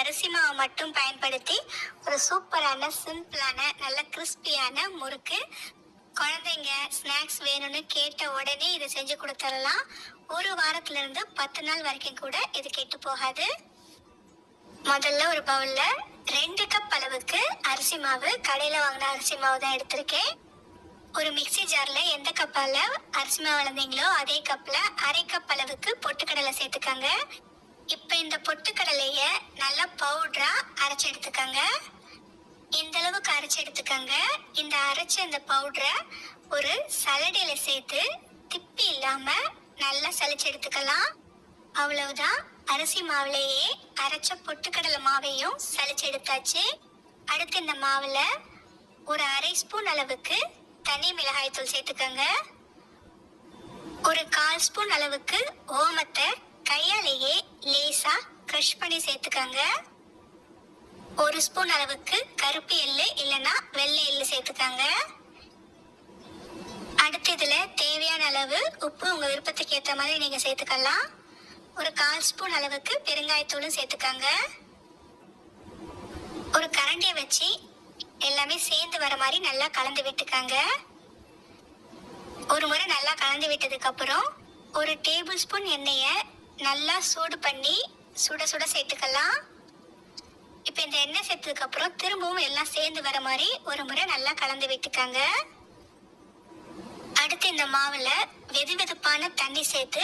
அரிசி மாவை மட்டும் பயன்படுத்தி ஒரு சூப்பரான சிம்பிளான நல்ல கிறிஸ்பியான முறுக்கு. குழந்தைங்க ஸ்நாக்ஸ் வேணும்னு கேட்ட உடனே இதை செஞ்சு கொடுத்துடலாம். ஒரு வாரத்துல இருந்து பத்து நாள் வரைக்கும் கூட இது கெட்டு போகாது. முதல்ல ஒரு பவுல்ல ரெண்டு கப் அளவுக்கு அரிசி மாவு கடையில வாங்கின அரிசி மாவு தான் எடுத்திருக்கேன். ஒரு மிக்ஸி ஜார்ல எந்த கப்பால அரிசி மாவு வளர்ந்தீங்களோ அதே கப்ல அரை கப் அளவுக்கு பொட்டுக்கடலை சேர்த்துக்கங்க. இப்ப இந்த பொட்டுக்கடலைய நல்லா பவுடரா அரைச்சு எடுத்துக்கங்க. இந்த அளவுக்கு அரைச்சு எடுத்துக்கங்க. இந்த அரைச்ச இந்த பவுடரை ஒரு சலடையில சேர்த்து திப்பி இல்லாம நல்லா சலிச்சு எடுத்துக்கலாம். அவ்வளவுதான். அரிசி மாவுலேயே அரைச்ச பொட்டுக்கடலை மாவையும் சலிச்சு எடுத்தாச்சு. அடுத்து இந்த மாவுல ஒரு அரை ஸ்பூன் அளவுக்கு தனி மிளகாய் தூள் சேர்த்துக்கோங்க. ஒரு கால் ஸ்பூன் அளவுக்கு ஓமத்தை கையாலேயே லேசா க்ரஷ் பண்ணி சேர்த்துக்கோங்க. ஒரு ஸ்பூன் அளவுக்கு கருப்பு எள்ளு இல்லைன்னா வெள்ளை எள்ளு சேர்த்துக்கோங்க. அடுத்து இதில் தேவையான அளவு உப்பு உங்கள் விருப்பத்துக்கு ஏற்ற மாதிரி நீங்கள் சேர்த்துக்கலாம். ஒரு கால் ஸ்பூன் அளவுக்கு பெருங்காயத்தூளும் சேர்த்துக்கோங்க. ஒரு கரண்டியை வச்சு எல்லாமே சேர்ந்து வர மாதிரி நல்லா கலந்து விட்டுக்கங்க. ஒரு முறை நல்லா கலந்து விட்டதுக்கப்புறம் ஒரு டேபிள் ஸ்பூன் எண்ணெயை நல்லா சூடு பண்ணி சுட சுட சேர்த்துக்கலாம். இப்போ இந்த எண்ணெய் சேர்த்ததுக்கு அப்புறம் திரும்பவும் எல்லாம் சேர்ந்து வர மாதிரி ஒரு முறை நல்லா கலந்து விட்டுக்கங்க. அடுத்து இந்த மாவுல வெது வெதுப்பான தண்ணி சேர்த்து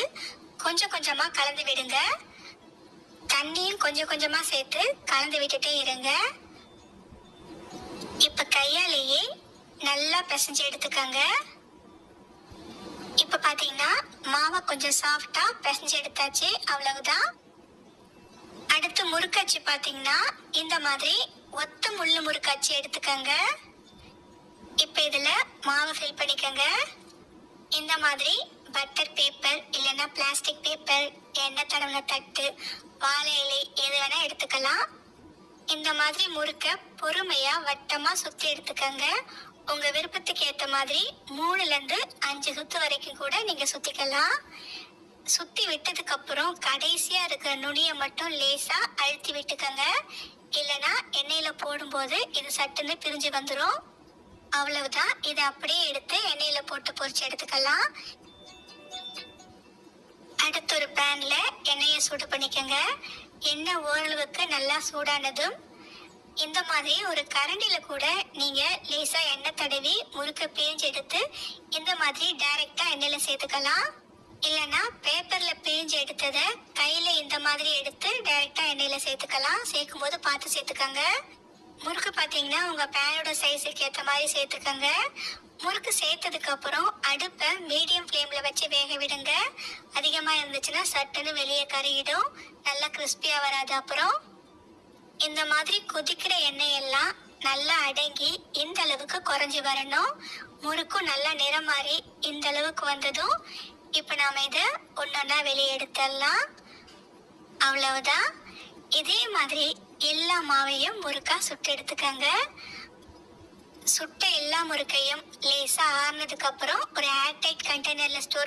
கொஞ்சம் கொஞ்சமா கலந்து விடுங்க. தண்ணியும் கொஞ்சம் கொஞ்சமா சேர்த்து கலந்து விட்டுட்டே இருங்க. இப்ப கையாலேயே நல்லா பிசைஞ்சு எடுத்துக்கங்க. இப்ப பாத்தீங்கன்னா மாவை கொஞ்சம் சாஃப்டா பிசைஞ்சு எடுத்தாச்சு அவ்வளவுதான். அடுத்து முறுக்காச்சு பாத்தீங்கன்னா இந்த மாதிரி ஒத்த முள்ளு முறுக்காச்சு எடுத்துக்கங்க. இப்ப இதுல மாவை ஃபில் பண்ணிக்கங்க. இந்த மாதிரி பட்டர் பேப்பர் இல்லைன்னா பிளாஸ்டிக் பேப்பர் எண்ணெய் தடவின தட்டு வாழை இலை எது வேணா எடுத்துக்கலாம். இந்த மாதிரி முறுக்க பொறுமையா வட்டமா சுத்தி எடுத்துக்கங்க. உங்க விருப்பத்துக்கு ஏத்த மாதிரி மூணுல இருந்து அஞ்சு சுத்து வரைக்கும் கூட நீங்க சுத்திக்கலாம். சுத்தி விட்டதுக்கு அப்புறம் கடைசியா இருக்கிற நுனியை மட்டும் லேசா அழுத்தி விட்டுக்கங்க. இல்லனா எண்ணெயில போடும்போது இது சட்டுன்னு பிரிஞ்சு வந்துடும் அவ்வளவுதான். இதை அப்படியே எடுத்து எண்ணெயில போட்டு பொரிச்சு எடுத்துக்கலாம். அடுத்து ஒரு பேன்ல எண்ணெயை சூடு பண்ணிக்கங்க. எண்ணெய் ஓரளவுக்கு நல்லா சூடானதும் இந்த மாதிரி ஒரு கரண்டில கூட நீங்க லேசா எண்ணெய் தடவி முறுக்க பிழிஞ்சு எடுத்து இந்த மாதிரி டைரக்டா எண்ணெயில சேர்த்துக்கலாம். இல்லனா பேப்பர்ல பிழிஞ்சு எடுத்ததை கையில இந்த மாதிரி எடுத்து டைரக்டா எண்ணெயில சேர்த்துக்கலாம். சேர்க்கும் போது பார்த்து சேர்த்துக்கங்க. முறுக்கு பாத்தீங்கன்னா உங்க பேனோட சைஸுக்கு ஏத்த மாதிரி சேர்த்துக்கங்க. முறுக்கு சேர்த்ததுக்கு அப்புறம் அடுப்பை மீடியம் ஃப்ளேம்ல வச்சு வேக விடுங்க. அதிகமா இருந்துச்சுன்னா சட்டுன்னு வெளியே கருகிடும். நல்லா கிறிஸ்பியா வராது அப்புறம் இந்த மாதிரி கொதிக்கிற எண்ணெய் எல்லாம் நல்லா அடங்கி இந்த அளவுக்கு குறைஞ்சி வரணும். முறுக்கும் நல்லா நிறம் மாறி இந்த அளவுக்கு வந்ததும் இப்போ நாம் இதை ஒன்னொன்னா வெளியே எடுத்துடலாம் அவ்வளவுதான். இதே மாதிரி எல்லா மாவையும் முறுக்கா சுட்டு எடுத்துக்கங்க. சுட்ட எல்லா முறுக்கையும் லேசாக ஆறுனதுக்கப்புறம் ஒரு ஏர்டைட் கண்டெய்னரில் ஸ்டோர்